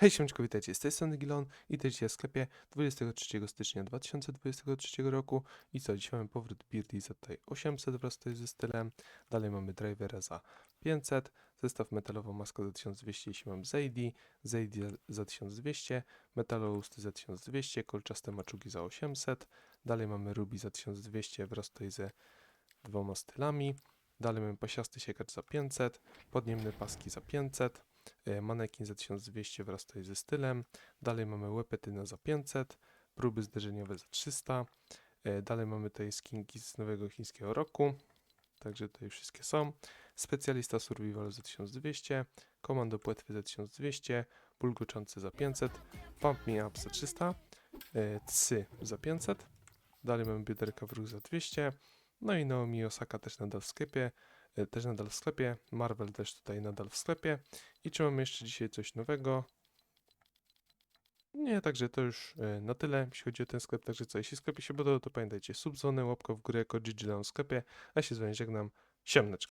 Hej, siemczko, witajcie, z tej strony Gilon i też dzisiaj w sklepie 23 stycznia 2023 roku. I co, dzisiaj mamy powrót Beardy za tutaj 800 wraz tutaj ze stylem, dalej mamy drivera za 500, zestaw metalową maskę za 1200, jeśli mam Zaidi, Zaidi za 1200, metalowe usty za 1200, kolczaste maczugi za 800, dalej mamy Ruby za 1200 wraz tutaj ze dwoma stylami, dalej mamy pasiasty siekacz za 500, podniemne paski za 500, e, manekin za 1200 wraz tutaj ze stylem, dalej mamy łepetyna za 500, próby zderzeniowe za 300, e, dalej mamy tutaj skinki z nowego chińskiego roku, także tutaj wszystkie są, specjalista survival za 1200, komando płetwy za 1200, bulgoczący za 500, pump me up za 300, e, psy za 500, dalej mamy bioderka w za 200, no i Naomi Osaka też nadal w sklepie, e, też nadal w sklepie, Marvel też tutaj nadal w sklepie, i czy mamy jeszcze dzisiaj coś nowego? Nie, także to już e, na tyle, jeśli chodzi o ten sklep. Także co, jeśli sklepie się podoba, to pamiętajcie, subzonę, łapkę w górę jako GG w sklepie, a się z wami żegnam. Siemneczko.